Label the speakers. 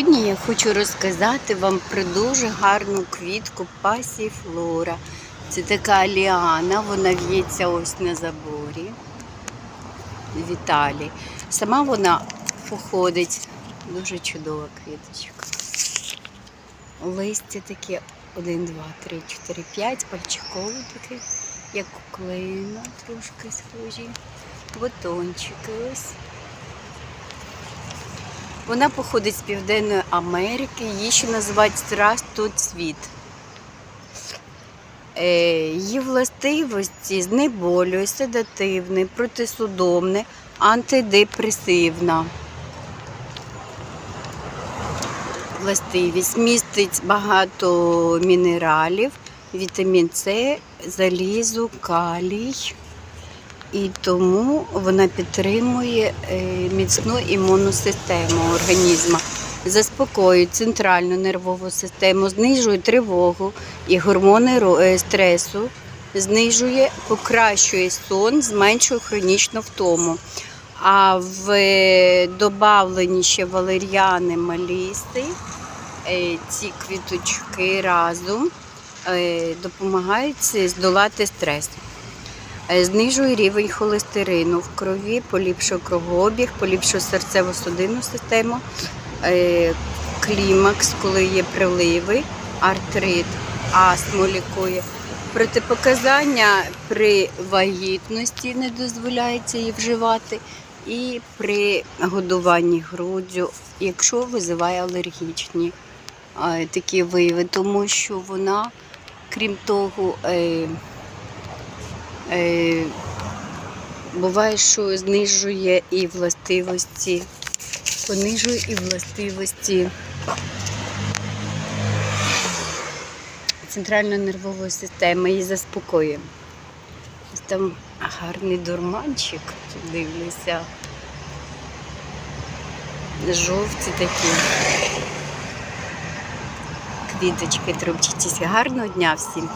Speaker 1: Сьогодні я хочу розказати вам про дуже гарну квітку пасіфлора. Це така ліана, вона в'ється ось на заборі в. Сама вона походить, дуже чудова квіточка. Листя таке 1, 2, 3, 4, 5, пальчикове таке, як куклина, трошки схожі. Бутончики ось. Вона походить з Південної Америки, її ще називають страстоцвіт. Е, Її властивості знеболює, седативне, протисудомне, антидепресивна. Властивість містить багато мінералів, вітамін С, залізу, калій. І тому вона підтримує е, міцну імунну систему організму, заспокоює центральну нервову систему, знижує тривогу і гормони е, стресу, знижує, покращує сон, зменшує хронічну втому. А в е, добавленні ще валеріани малісти, ці квіточки разом допомагають здолати стрес. Е, Знижує рівень холестерину в крові, поліпшує кровообіг, поліпшує серцево-судинну систему, е, клімакс, коли є приливи, артрит, астму лікує. Протипоказання при вагітності не дозволяється її вживати, і при годуванні груддю, якщо визиває алергічні е, такі вияви, тому що вона, крім того, буває, що знижує і властивості, понижує і властивості центральної нервової системи і заспокоює. Там гарний дурманчик, дивлюся. Жовті такі. Квіточки трубчаті. Гарного дня всім!